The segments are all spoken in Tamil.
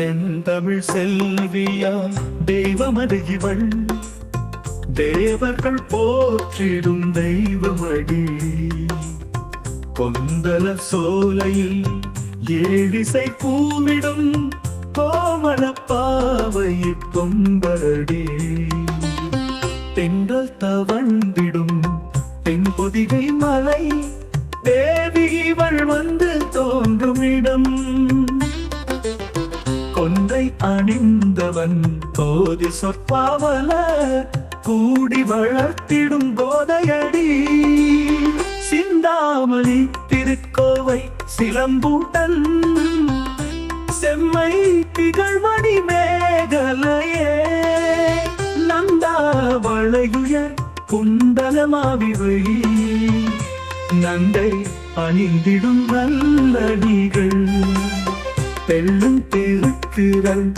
செந்தமிழ் செல்வியா தெய்வமது இவள் தேவர்கள் போற்றிடும் தெய்வமடி. கொந்தல சோலையில் ஏழிசை பூவிடும் கோமல பாவை பொம்பரடி தென்றல் தவழ்ந்திடும் தென்பொதிகை மலை தேவி இவள் வந்து தோன்றும் இடம் கொன்றை அணிந்தவன் போதி சொற்பாவல கூடி வளர்த்திடும் போதையடி. சிந்தாமணி திருக்கோவை சிலம்பூட்டல் செம்மை திகழ்மணி மேகலையே. நந்தா வளையுயர் குண்டலமாவிவை நந்தை அணிந்திடும் நல்லடிகள் தெள்ளும் திருக்குறள்.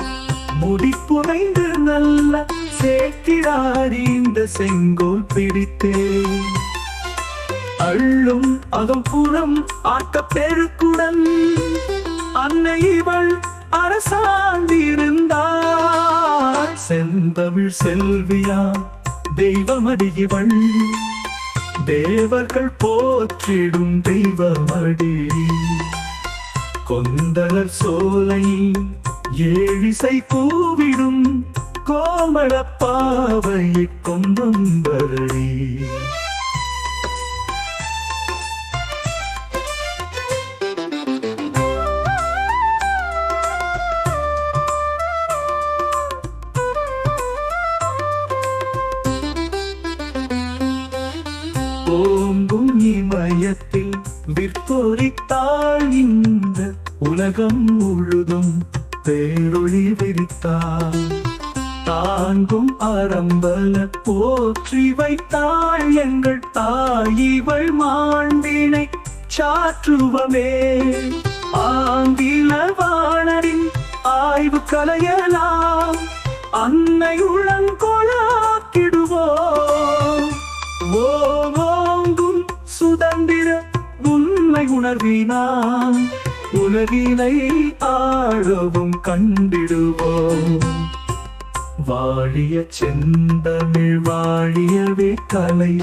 முடிப்புனைந்து நல்ல சேக்கிராடி இந்த செங்கோல் பிடித்தே. அள்ளும் அகம்புறம் ஆக்க பெருக்குடன் அன்னை இவள் அரசாண்டிருந்தார் செந்தமிழ் செல்வியா தெய்வமடி இவள். தேவர்கள் போற்றிடும் தெய்வமடி. கொந்தளர் சோலை ஏழிசை கூவிடும் கோமள பாவை கொம்பம்பரடி ஓம்பும் இமயத்தில் விற்பொறித்தாள் இந்த உலகம் முழுதும் பேரொழி விரித்தார் தாங்கும் அரம்பல போற்றி வைத்தாள் எங்கள் தாயிவள் இவள் மாண்பினை சாற்றுவமே. ஆங்கில வாணரின் ஆய்வு கலையலாம். அன்னை உளங்கொழாக்கிடுவோம் ஓங்கும் சுதந்திர உண்மை உணர்வினான் உலகினை ஆழவும் கண்டிடுவோம். வாழிய செந்தமிழ் வாழியவே கலை.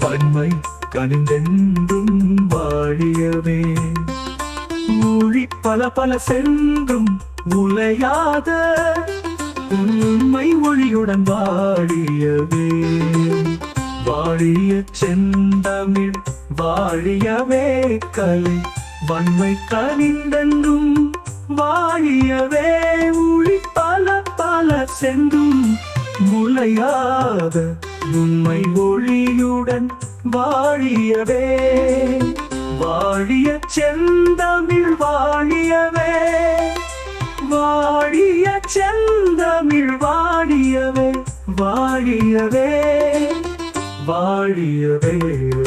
பன்மை கனிந்தென்றும் வாழியவே. மொழி பல பல சென்றும் உலையாத உண்மை மொழியுடன் வாழியவே. வாழிய செந்தமிழ் வாழியவே கலை. வன்மை கனிந்தென்றும் வாழியவே உழி பல பல சென்றும் முளையாத உண்மை ஒளியுடன் வாழியவே. வாழிய செந்தமிழ் வாழியவே. வாழிய செந்தமிழ் வாழியவே வாழியவே. வாழியவே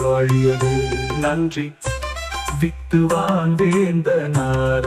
வாழியவே. நன்றி. வித்து வாழ்ந்தேந்த நார